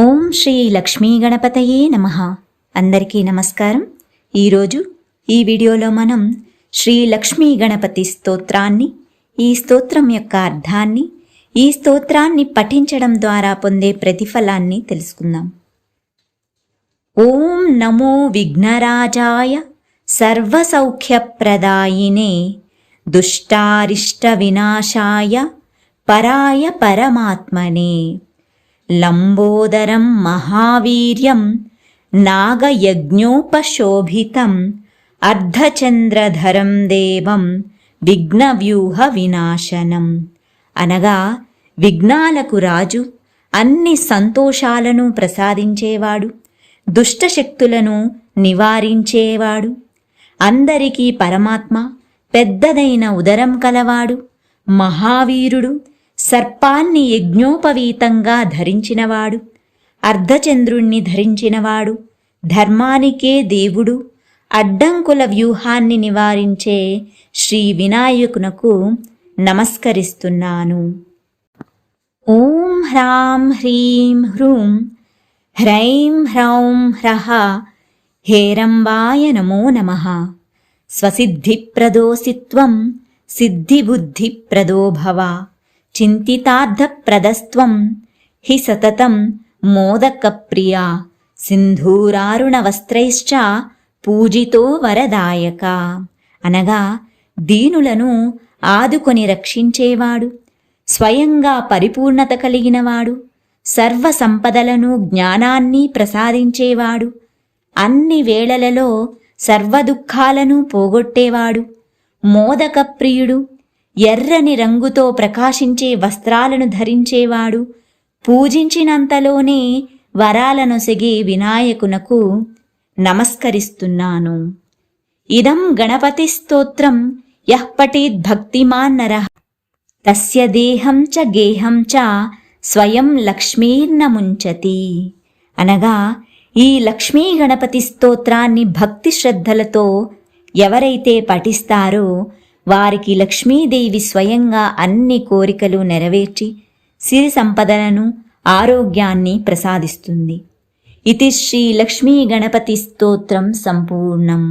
ఓం శ్రీ లక్ష్మీ గణపతయే నమ. అందరికీ నమస్కారం. ఈరోజు ఈ వీడియోలో మనం శ్రీ లక్ష్మీ గణపతి స్తోత్రాన్ని ఈ స్తోత్రం యొక్క అర్థాన్ని ఈ స్తోత్రాన్ని పఠించడం ద్వారా పొందే ప్రతిఫలాన్ని తెలుసుకుందాం. ఓం నమో విఘ్నరాజాయ సర్వసౌఖ్యప్రదాయినే దుష్టారిష్ట వినాశాయ పరాయ పరమాత్మనే. లంబోదరం మహావీర్యం నాగయజ్ఞోపశోభితం అర్ధచంద్రధరం దేవం విఘ్నవ్యూహ వినాశనం. అనగా విఘ్నాలకు రాజు అన్ని సంతోషాలను ప్రసాదించేవాడు దుష్టశక్తులను నివారించేవాడు అందరికీ పరమాత్మ పెద్దదైన ఉదరం కలవాడు మహావీరుడు సర్పాన్ని యజ్ఞోపవీతంగా ధరించినవాడు అర్ధచంద్రుణ్ణి ధరించినవాడు ధర్మానికే దేవుడు అడ్డంకుల వ్యూహాన్ని నివారించే శ్రీ వినాయకునకు నమస్కరిస్తున్నాను. ఓం హ్రాం హ్రీం హ్రూం హ్రైం హ్రౌం హ్రహ హేరంబాయ నమో నమః. స్వసిద్ధిప్రదోసిత్వం సిద్ధిబుద్ధిప్రదో భవ. చింతితార్థప్రదస్త్వం. హి సతతం మోదకప్రియా. సింధూరారుణవస్త్రైశ్చ పూజితో వరదాయక. అనగా దీనులను ఆదుకొని రక్షించేవాడు. స్వయంగా పరిపూర్ణత కలిగినవాడు. సర్వ సంపదలను జ్ఞానాన్ని ప్రసాదించేవాడు. అన్ని వేళలలో సర్వదుఖాలను పోగొట్టేవాడు. మోదకప్రియుడు. ఎర్రని రంగుతో ప్రకాశించే వస్త్రాలను ధరించేవాడు. పూజించినంతలోనే వరాలను సెగే వినాయకునకు నమస్కరిస్తున్నాను. ఇదం గణపతి స్తోత్రం యః తస్య దేహం చ గేహం చ స్వయం లక్ష్మీర్న ముంచతి అనగా ఈ లక్ష్మీ గణపతి స్తోత్రాన్ని భక్తి శ్రద్ధలతో ఎవరైతే పఠిస్తారో వారికి లక్ష్మీదేవి స్వయంగా అన్ని కోరికలు నెరవేర్చి సిరి సంపదలను ఆరోగ్యాన్ని ప్రసాదిస్తుంది. ఇది శ్రీ లక్ష్మీ గణపతి స్తోత్రం సంపూర్ణం.